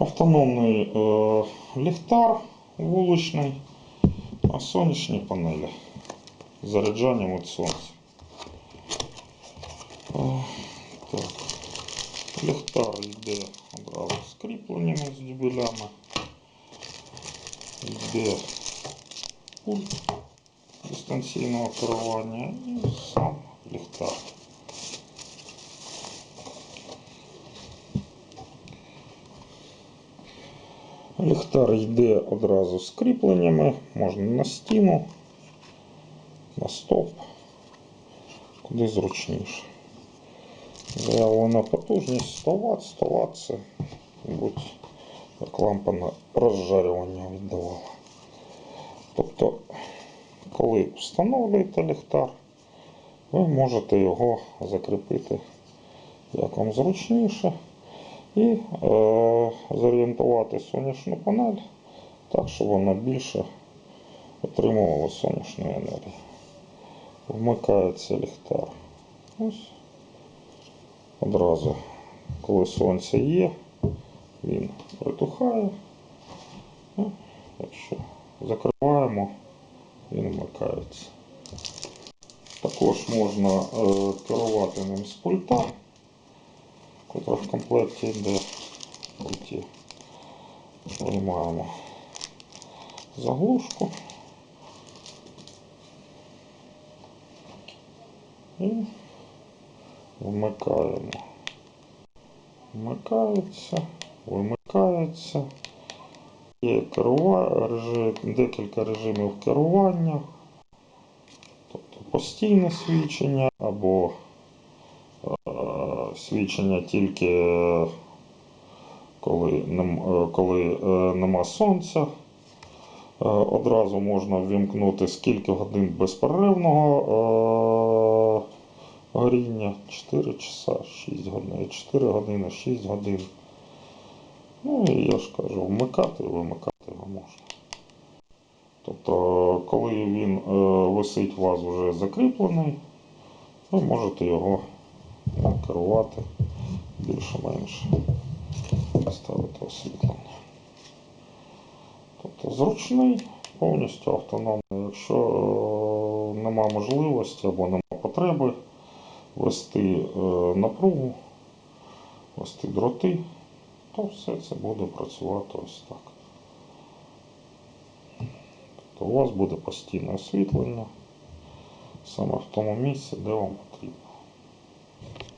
Автономний е, ліхтар вуличний на сонячній панелі з заряджанням від сонця. Е, так. Ліхтар йде одразу з кріпленнями з дюбелями. Йде пульт дистанційного керування і сам ліхтар. Ліхтар йде одразу з кріпленнями, можна на стіну, на стовп, куди зручніше. Заявлена потужність 100 Вт, 100 Вт це, мабуть, як лампа на розжарювання віддавала. Тобто, коли встановлюєте ліхтар, ви можете його закріпити як вам зручніше і е, зорієнтувати сонячну панель так, щоб вона більше отримувала сонячної енергії. Вмикається ліхтар. Ось. Одразу, коли сонце є, він притухає. Ну, Якщо закриваємо, він вмикається. Також можна е, керувати ним з пульта, котра в комплекті йде пульті. Виймаємо заглушку і вмикаємо. Вмикається, вимикається. Є керува... режим, декілька режимів керування, тобто постійне свічення або свічення тільки е, коли, е, коли е, нема сонця. Одразу можна ввімкнути скільки годин безперервного горіння. 4 часа, 6 годин, 4 години, 6 годин. Ну і я ж кажу, вмикати і вимикати його можна. Тобто, коли він висить у вас вже закріплений, ви можете його керувати більше-менше, ставити освітлення. Тобто зручний, повністю автономний. Якщо е, нема можливості або нема потреби вести е, напругу, вести дроти, то все це буде працювати ось так. Тобто у вас буде постійне освітлення саме в тому місці, де вам потрібно.